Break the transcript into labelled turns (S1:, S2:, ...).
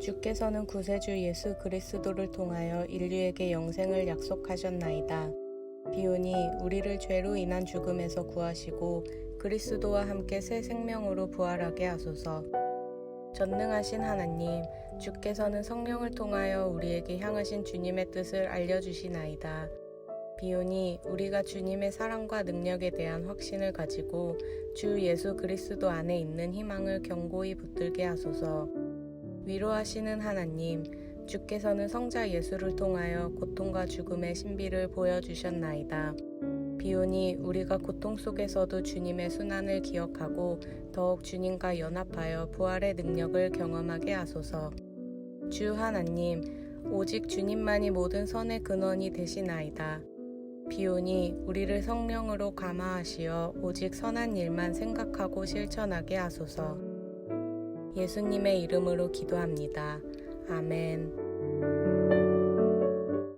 S1: 주께서는 구세주 예수 그리스도를 통하여 인류에게 영생을 약속하셨나이다. 비오니 우리를 죄로 인한 죽음에서 구하시고 그리스도와 함께 새 생명으로 부활하게 하소서. 전능하신 하나님, 주께서는 성령을 통하여 우리에게 향하신 주님의 뜻을 알려주시나이다. 비오니 우리가 주님의 사랑과 능력에 대한 확신을 가지고 주 예수 그리스도 안에 있는 희망을 견고히 붙들게 하소서. 위로하시는 하나님, 주께서는 성자 예수를 통하여 고통과 죽음의 신비를 보여주셨나이다. 비오니 우리가 고통 속에서도 주님의 순환을 기억하고 더욱 주님과 연합하여 부활의 능력을 경험하게 하소서. 주 하나님, 오직 주님만이 모든 선의 근원이 되시나이다. 비오니 우리를 성령으로 감화하시어 오직 선한 일만 생각하고 실천하게 하소서. 예수님의 이름으로 기도합니다. 아멘.